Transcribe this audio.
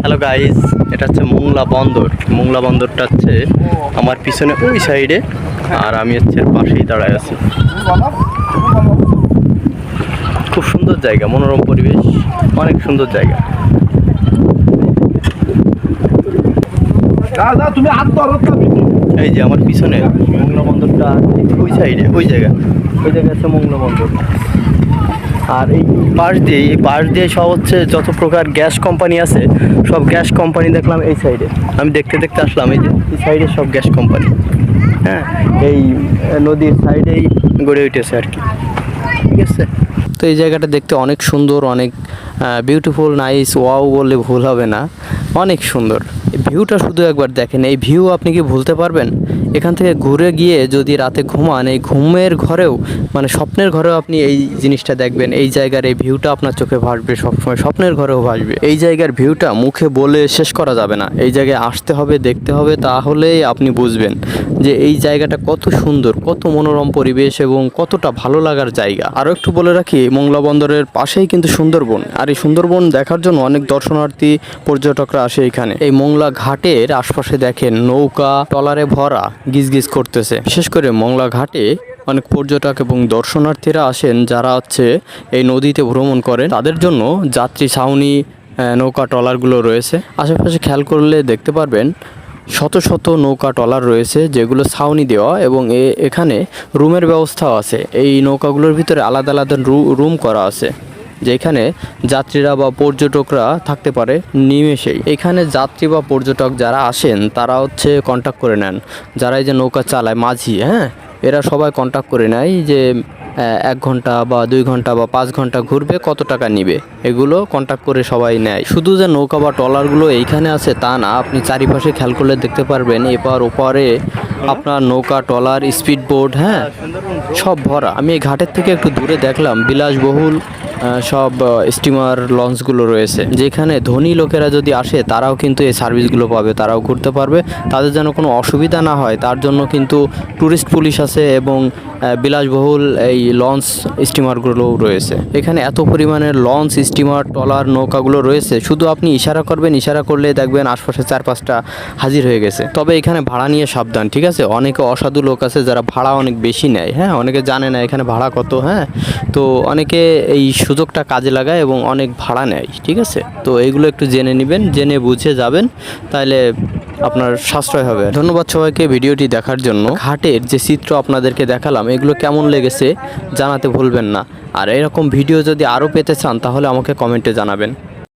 Hello guys এটা হচ্ছে মোংলা বন্দর। মোংলা বন্দরটা হচ্ছে আমার পিছনে ওই সাইডে আর আমি হচ্ছে পাশেই দাঁড়ায় আছি। খুব সুন্দর জায়গা মনোরম পরিবেশ অনেক সুন্দর জায়গা। এই যে আমার পিছনে মোংলা বন্দরটা ওই সাইডে ওই জায়গা। ওই জায়গা আছে মোংলা বন্দর। আর এই পাশ দিয়ে, এই পাশ দিয়ে সব হচ্ছে যত প্রকার গ্যাস কোম্পানি আছে, সব গ্যাস কোম্পানি দেখলাম এই সাইডে আমি দেখতে দেখতে আসলাম, এই যে এই সাইডে সব গ্যাস কোম্পানি হ্যাঁ এই নদীর সাইডেই গড়ে উঠেছে আর কি। ঠিক আছে? তো এই জায়গাটা দেখতে অনেক সুন্দর, অনেক বিউটিফুল নাইস ওয়াও বললে ভুল হবে না। অনেক সুন্দর। ভিউটা শুধু একবার দেখেন, এই ভিউ আপনি কি ভুলতে পারবেন? এখান থেকে ঘুরে গিয়ে যদি রাতে ঘুমান, এই ঘুমের ঘরেও মানে স্বপ্নের ঘরেও আপনি এই জিনিসটা দেখবেন, এই জায়গার এই ভিউটা আপনার চোখে ভাসবে সবসময়, স্বপ্নের ঘরেও ভাসবে। এই জায়গার ভিউটা মুখে বলে শেষ করা যাবে না। এই জায়গায় আসতে হবে, দেখতে হবে, তাহলেই আপনি বুঝবেন। যে এই জায়গাটা কত সুন্দর, কত মনোরম পরিবেশ এবং কতটা ভালো লাগার জায়গা। আরও একটু বলে রাখি মোংলা বন্দরের পাশেই কিন্তু সুন্দরবন। আর এই সুন্দরবন দেখার জন্য অনেক দর্শনার্থী, পর্যটকরা আসে এখানে। এই মোংলা ঘাটের আশপাশে দেখেন নৌকা টলারে ভরা গিজগিজ করতেছে। বিশেষ করে মোংলা ঘাটে অনেক পর্যটক এবং দর্শনার্থীরা আসেন, যারা হচ্ছে এই নদীতে ভ্রমণ করেন। তাদের জন্য যাত্রী ছাউনি নৌকা, ট্রলারগুলো রয়েছে। আশেপাশে খেয়াল করলে দেখতে পারবেন শত শত নৌকা, ট্রলার রয়েছে যেগুলো ছাউনি দেওয়া এবং এখানে রুমের ব্যবস্থাও আছে। এই নৌকাগুলোর ভিতরে আলাদা আলাদা রুম করা আছে, যেখানে যাত্রীরা বা পর্যটকরা থাকতে পারে নিমেষেই। এখানে যাত্রী বা পর্যটক যারা আসেন, তারা হচ্ছে কন্ট্যাক্ট করে নেন। যারা এই যে নৌকা চালায় মাঝি হ্যাঁ? এরা সবাই কন্ট্যাক্ট করে নেয় যে এক ঘণ্টা বা দুই ঘণ্টা বা পাঁচ ঘণ্টা ঘুরবে, কত টাকা নিবে? এগুলো কন্ট্যাক্ট করে সবাই নেয়। শুধু যে নৌকা বা ট্রলারগুলো এইখানে আছে তা না, আপনি চারিপাশে খেয়াল করলে দেখতে পারবেন, এপার ওপারে আপনার নৌকা, ট্রলার স্পিড বোট হ্যাঁ সব ভরা। আমি এই ঘাটের থেকে একটু দূরে দেখলাম, বিলাসবহুল সব স্টিমার লঞ্চগুলো রয়েছে। যেখানে ধনী লোকেরা যদি আসে, তারাও কিন্তু এই সার্ভিসগুলো পাবে, তারাও ঘুরতে পারবে। তাদের যেন কোনো অসুবিধা না হয়, তার জন্য কিন্তু ট্যুরিস্ট পুলিশ আছে এবং বিলাসবহুল এই লঞ্চ স্টিমারগুলোও রয়েছে। এখানে এত পরিমাণের লঞ্চ স্টিমার ট্রলার নৌকাগুলো রয়েছে। শুধু আপনি ইশারা করবেন, ইশারা করলে দেখবেন আশপাশে চার পাঁচটা হাজির হয়ে গেছে। তবে এখানে ভাড়া নিয়ে সাবধান, ঠিক আছে? অনেকে অসাধু লোক আছে যারা ভাড়া অনেক বেশি নেয় হ্যাঁ? অনেকে জানে না এখানে ভাড়া কত হ্যাঁ? তো অনেকে এই সুযোগটা কাজে লাগায় এবং অনেক ভাড়া নেয়, ঠিক আছে? তো এইগুলো একটু জেনে নেবেন, জেনে বুঝে যাবেন তাহলে আপনার সাশ্রয় হবে। ধন্যবাদ সবাইকে ভিডিওটি দেখার জন্য। ঘাটের যে চিত্র আপনাদেরকে দেখালাম, এগুলো কেমন লেগেছে জানাতে ভুলবেন না। আর এরকম ভিডিও যদি আরও পেতে চান, তাহলে আমাকে কমেন্টে জানাবেন।